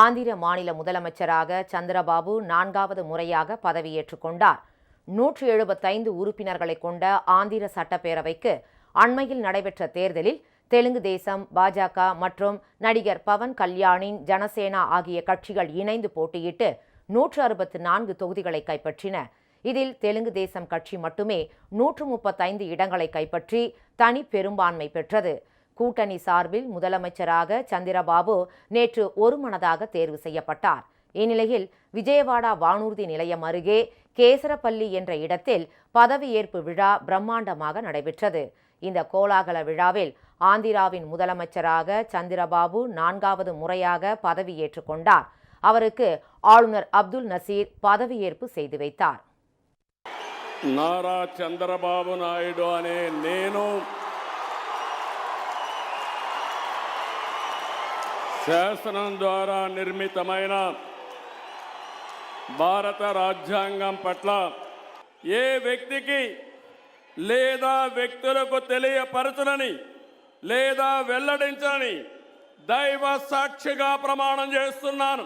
ஆந்திர மாநில முதலமைச்சராக சந்திரபாபு நான்காவது முறையாக பதவியேற்றுக் கொண்டார். நூற்று எழுபத்தைந்து உறுப்பினர்களை கொண்ட ஆந்திர சட்டப்பேரவைக்கு அண்மையில் நடைபெற்ற தேர்தலில் தெலுங்கு தேசம் பாஜக மற்றும் நடிகர் பவன் கல்யாணின் ஜனசேனா ஆகிய கட்சிகள் இணைந்து போட்டியிட்டு நூற்று அறுபத்து நான்கு தொகுதிகளை கைப்பற்றின. இதில் தெலுங்கு தேசம் கட்சி மட்டுமே நூற்று முப்பத்தைந்து இடங்களை கைப்பற்றி தனி பெரும்பான்மை பெற்றது. கூட்டணி சார்பில் முதலமைச்சராக சந்திரபாபு நேற்று ஒருமனதாக தேர்வு செய்யப்பட்டார். இந்நிலையில் விஜயவாடா வானூர்தி நிலையம் அருகே கேசரப்பள்ளி என்ற இடத்தில் பதவியேற்பு விழா பிரம்மாண்டமாக நடைபெற்றது. இந்த கோலாகல விழாவில் ஆந்திராவின் முதலமைச்சராக சந்திரபாபு நான்காவது முறையாக பதவியேற்றுக் கொண்டார். அவருக்கு ஆளுநர் அப்துல் நசீர் பதவியேற்பு செய்து வைத்தார். நாரா சந்திரபாபு நாயுடு அனே நேனும் శాసనం ద్వారా నిర్మితమైన భారత రాజ్యాంగం పట్ల ఏ వ్యక్తికి లేదా వ్యక్తులకు తెలియపరచనని లేదా వెల్లడించని దైవ సాక్షిగా ప్రమాణం చేస్తున్నాను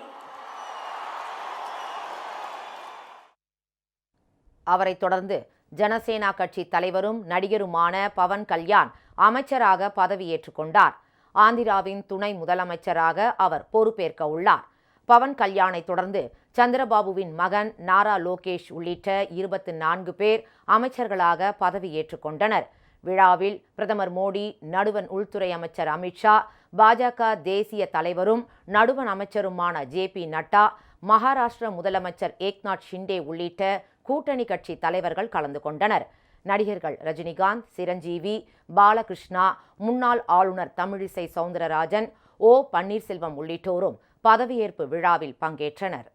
அவரைத் தொடர்ந்து ஜனசேனா கட்சி தலைவரும் நடிகருமான பவன் கல்யாண் அமைச்சராக பதவியேற்றுக் கொண்டார் ஆந்திராவின் துணை முதலமைச்சராக அவர் பொறுப்பேற்க உள்ளார். பவன் கல்யாணை தொடர்ந்து சந்திரபாபுவின் மகன் நாரா லோகேஷ் உள்ளிட்ட இருபத்தி நான்கு பேர் அமைச்சர்களாக பதவியேற்றுக் கொண்டனர். விழாவில் பிரதமர் மோடி நடுவன் உள்துறை அமைச்சர் அமித்ஷா பாஜக தேசிய தலைவரும் நடுவன் அமைச்சருமான ஜே பி நட்டா மகாராஷ்டிர முதலமைச்சர் ஏக்நாத் ஷிண்டே உள்ளிட்ட கூட்டணி கட்சி தலைவர்கள் கலந்து கொண்டனர். நடிகர்கள் ரஜினிகாந்த் சிரஞ்சீவி பாலகிருஷ்ணா முன்னாள் ஆளுநர் தமிழிசை சவுந்தரராஜன் ஓ பன்னீர்செல்வம் உள்ளிட்டோரும் பதவியேற்பு விழாவில் பங்கேற்றனர்.